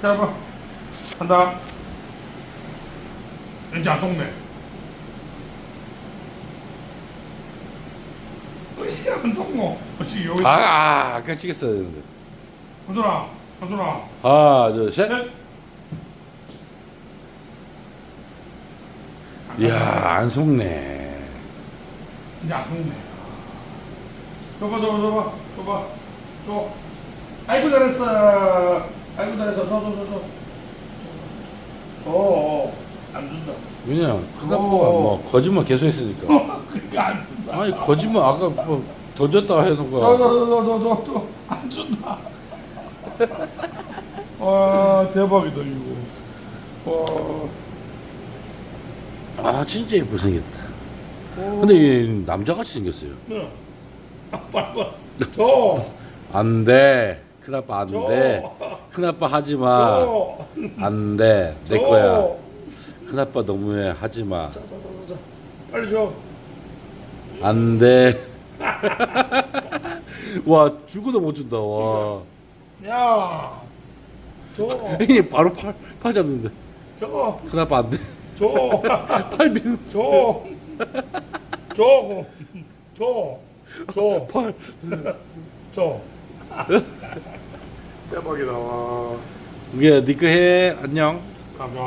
잡아. 한다. 왠지 안 속네. 으쌰, 안 속노. 어찌 여기. 아, 아 찍었어야 되는데 한준아, 한준아. 하나 둘 셋 셋. 이야 안 속네 이제 안 속네. 줘봐, 줘봐, 줘봐, 줘봐, 줘. 아이고 잘했어. 아이고 잘했어. 줘, 줘, 줘, 줘. 줘. 안 준다. 왜냐 큰아빠가 오. 뭐 거짓말 계속 했으니까 그러니까 안 준다. 아니 거짓말 아까 뭐 던졌다 해놓고 줘, 줘, 줘, 줘, 줘, 줘. 안 준다. 와, 대박이다, 이거. 와. 아 진짜 예쁘게 생겼다 근데 얘 남자같이 생겼어요 네. 아, 빨리, 빨리. 줘. 안돼 큰아빠 안돼 줘. 큰아빠 하지 마 줘. 안 돼 내 줘. 거야 큰아빠 너무해 하지 마 자, 자, 자, 자. 빨리 줘. 안 돼 와 죽어도 못 준다 와 야. 줘. 형님 바로 팔, 팔 잡는데 줘. 큰아빠 안 돼 줘. 팔 비는 줘. 줘. 줘. 줘. 팔 줘. 대박이다. 와. 이게 니꺼 해 안녕 감사.